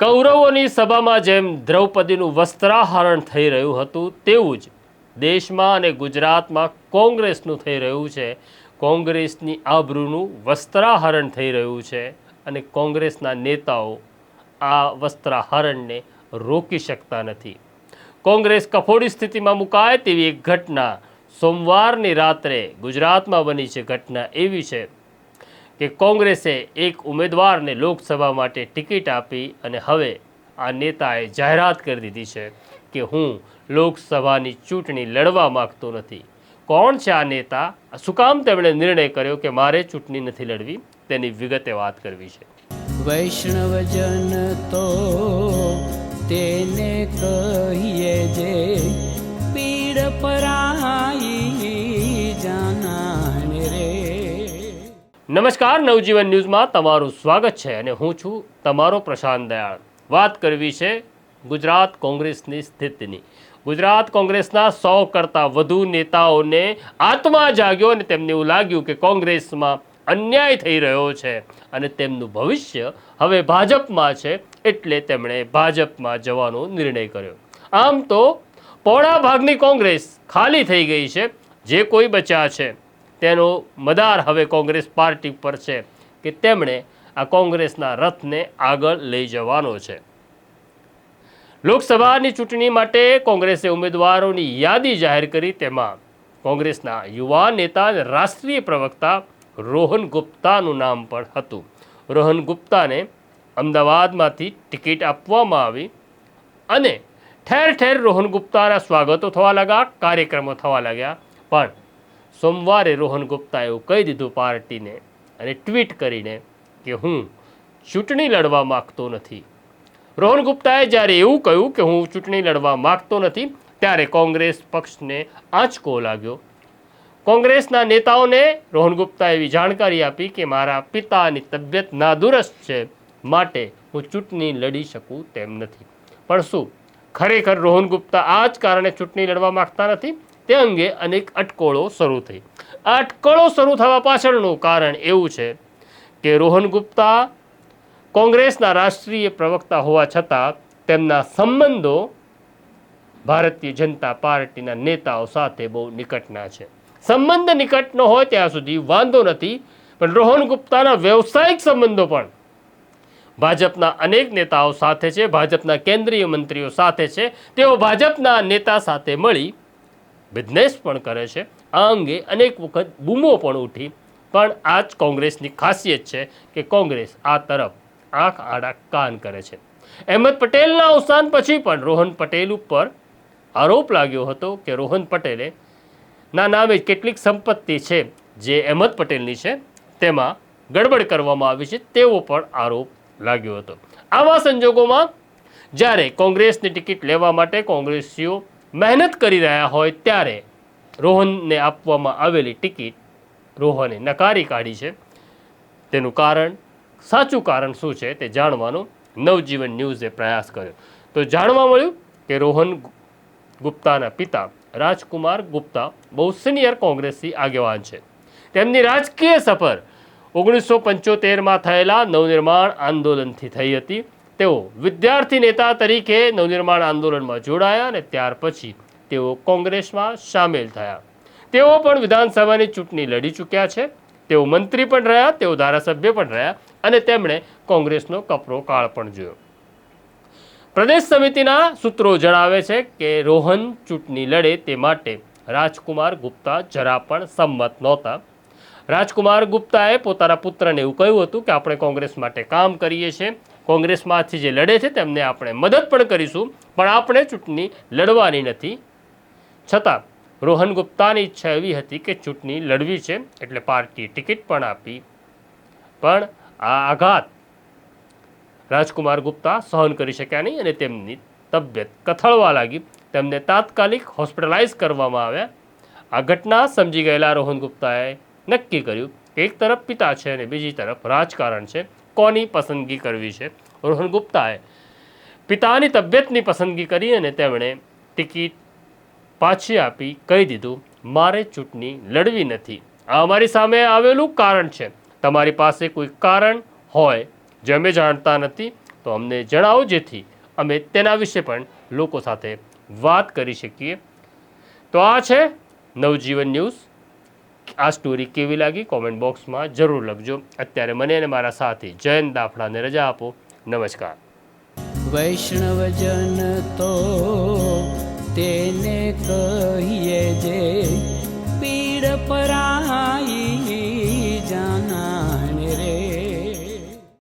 કૌરવોની સભામાં જેમ દ્રૌપદીનું વસ્ત્રાહરણ થઈ રહ્યું હતું, તેવું જ દેશમાં અને ગુજરાતમાં કોંગ્રેસનું થઈ રહ્યું છે. કોંગ્રેસની આબરૂનું વસ્ત્રાહરણ થઈ રહ્યું છે અને કોંગ્રેસના નેતાઓ આ વસ્ત્રાહરણને રોકી શકતા નથી. કોંગ્રેસ કફોડી સ્થિતિમાં મુકાય તેવી એક ઘટના સોમવારની રાત્રે ગુજરાતમાં બની છે. ઘટના એવી છે કે કોંગ્રેસે એક ઉમેદવારને લોકસભા માટે ટિકિટ આપી અને હવે આ નેતાએ જાહેરાત કરી દીધી છે કે હું લોકસભાની ચૂંટણી લડવા માંગતો નથી. કોણ છે આ નેતા? શું કામ તેમણે નિર્ણય કર્યો કે મારે ચૂંટણી નથી લડવી? તેની વિગતે વાત કરવી છે. વૈષ્ણવજન તો તેને કહીએ જે પીડ પરાઈ નમસ્કાર, નવજીવન ન્યૂઝમાં તમારું સ્વાગત છે અને હું છું તમારો પ્રશાંત દયાળ. વાત કરવી છે ગુજરાત કોંગ્રેસની સ્થિતિની. ગુજરાત કોંગ્રેસના સો કરતાં વધુ નેતાઓને આત્મા જાગ્યો અને તેમને એવું લાગ્યું કે કોંગ્રેસમાં અન્યાય થઈ રહ્યો છે અને તેમનું ભવિષ્ય હવે ભાજપમાં છે એટલે તેમણે ભાજપમાં જવાનો નિર્ણય કર્યો. આમ તો પોણા ભાગની કોંગ્રેસ ખાલી થઈ ગઈ છે, જે કોઈ બચ્યા છે. તેનો મદાર હવે કોંગ્રેસ પાર્ટી પર છે કે તેમણે આ કોંગ્રેસના રથને આગળ લઈ જવાનો છે. લોકસભાની ચૂંટણી માટે કોંગ્રેસે ઉમેદવારોની યાદી જાહેર કરી તેમાં કોંગ્રેસના યુવા નેતા રાષ્ટ્રીય પ્રવક્તા રોહન ગુપ્તાનું નામ પણ હતું. રોહન ગુપ્તાને અમદાવાદમાંથી ટિકિટ આપવામાં આવી અને ઠેર ઠેર રોહન ગુપ્તાના સ્વાગતો થવા લાગ્યા, કાર્યક્રમો થવા લાગ્યા. પણ સોમવારે રોહન ગુપ્તાએ એવું કહી દીધું પાર્ટીને અને ટ્વીટ કરીને કે હું ચૂંટણી લડવા માગતો નથી. રોહન ગુપ્તાએ જ્યારે એવું કહ્યું કે હું ચૂંટણી લડવા માગતો નથી, ત્યારે કોંગ્રેસ પક્ષને આંચકો લાગ્યો. કોંગ્રેસના નેતાઓને રોહન ગુપ્તાએ એવી જાણકારી આપી કે મારા પિતાની તબિયત નાદુરસ્ત છે, માટે હું ચૂંટણી લડી શકું તેમ નથી. પણ શું, ખરેખર રોહન ગુપ્તા આ જ કારણે ચૂંટણી લડવા માંગતા નથી? તે અંગે અનેક અટકોળો શરૂ થઈ. આ અટકળો શરૂ થવા પાછળનું કારણ એવું છે કે રોહન ગુપ્તા કોંગ્રેસના રાષ્ટ્રીય પ્રવક્તા હોવા છતાં તેમના સંબંધો ભારતીય જનતા પાર્ટીના નેતાઓ સાથે બહુ નિકટના છે. સંબંધ નિકટનો હોય ત્યાં સુધી વાંધો નથી, પણ રોહન ગુપ્તાના વ્યવસાયિક સંબંધો પણ ભાજપના અનેક નેતાઓ સાથે છે, ભાજપના કેન્દ્રીય મંત્રીઓ સાથે છે, તેઓ ભાજપના નેતા સાથે મળી બિઝનેસ પણ કરે છે. આ અંગે અનેક વખત બૂમો પણ ઉઠી. પણ આ જ કોંગ્રેસની ખાસિયત છે કે કોંગ્રેસ આ તરફ આંખ આડા કાન કરે છે. અહેમદ પટેલના અવસાન પછી પણ રોહન પટેલ ઉપર આરોપ લાગ્યો હતો કે રોહન પટેલે ના નામે કેટલીક સંપત્તિ છે જે અહેમદ પટેલની છે, તેમાં ગડબડ કરવામાં આવી છે તેવો પણ આરોપ લાગ્યો હતો. આવા સંજોગોમાં જ્યારે કોંગ્રેસની ટિકિટ લેવા માટે કોંગ્રેસીઓ મહેનત કરી રહ્યા હોય ત્યારે રોહનને આપવામાં આવેલી ટિકિટ રોહને નકારી કાઢી છે. તેનું કારણ, સાચું કારણ શું છે તે જાણવાનો નવજીવન ન્યૂઝે પ્રયાસ કર્યો. તો જાણવા મળ્યું કે રોહન ગુપ્તાના પિતા રાજકુમાર ગુપ્તા બહુ સિનિયર કોંગ્રેસી આગેવાન છે. તેમની રાજકીય સફર ઓગણીસો પંચોતેરમાં થયેલા નવનિર્માણ આંદોલનથી થઈ હતી. તેઓ વિદ્યાર્થી નેતા તરીકે નવનિર્માણ આંદોલનમાં જોડાયા અને ત્યાર પછી તેઓ કોંગ્રેસમાં સામેલ થયા. તેઓ પણ વિધાનસભાની ચૂંટણી લડી ચૂક્યા છે. તેઓ મંત્રી પણ રહ્યા, તેઓ ધારાસભ્ય પણ રહ્યા અને તેમણે કોંગ્રેસનો કપરો કાળ પણ જોયો. પ્રદેશ સમિતિના સૂત્રો જણાવે છે કે રોહન ચૂંટણી લડે તે માટે રાજકુમાર ગુપ્તા જરા પણ સંમત નહોતા. રાજકુમાર ગુપ્તાએ પોતાના પુત્રને એવું કહ્યું હતું કે આપણે કોંગ્રેસ માટે કામ કરીએ છીએ. કોંગ્રેસમાંથી જે લડે છે તેમને આપણે મદદ પણ કરીશું, પણ આપણે ચૂંટણી લડવાની નથી. છતાં, રોહન ગુપ્તાની ઈચ્છા એવી હતી કે ચૂંટણી લડવી છે, એટલે પાર્ટીએ ટિકિટ પણ આપી. પણ આ આઘાત રાજકુમાર ગુપ્તા સહન કરી શક્યા નહીં અને તેમની તબિયત કથળવા લાગી. તેમને તાત્કાલિક હોસ્પિટલાઇઝ કરવામાં આવ્યા. આ ઘટના સમજી ગયેલા રોહન ગુપ્તાએ નક્કી કર્યું એક તરફ પિતા છે અને બીજી તરફ રાજકારણ છે. કોની પસંદગી કરવી છે? રોહન ગુપ્તાએ પિતાની તબિયતની પસંદગી કરી અને તેમણે ટિકિટ પાછી આપી, કહી દીધું, મારે ચૂંટણી લડવી નથી. આ અમારી સામે આવેલું કારણ છે. તમારી પાસે કોઈ કારણ હોય જે અમે જાણતા નથી, તો અમને જણાવો જેથી અમે તેના વિશે પણ લોકો સાથે વાત કરી શકીએ. તો આ છે નવજીવન ન્યૂઝ. આ સ્ટોરી કેવી લાગી? કોમેન્ટ બોક્સમાં જરૂર લખજો. અત્યારે મને અને મારા સાથી જયંત દાફડાને રજા આપો. નમસ્કાર. વૈષ્ણવજન તો તેને કહીએ જે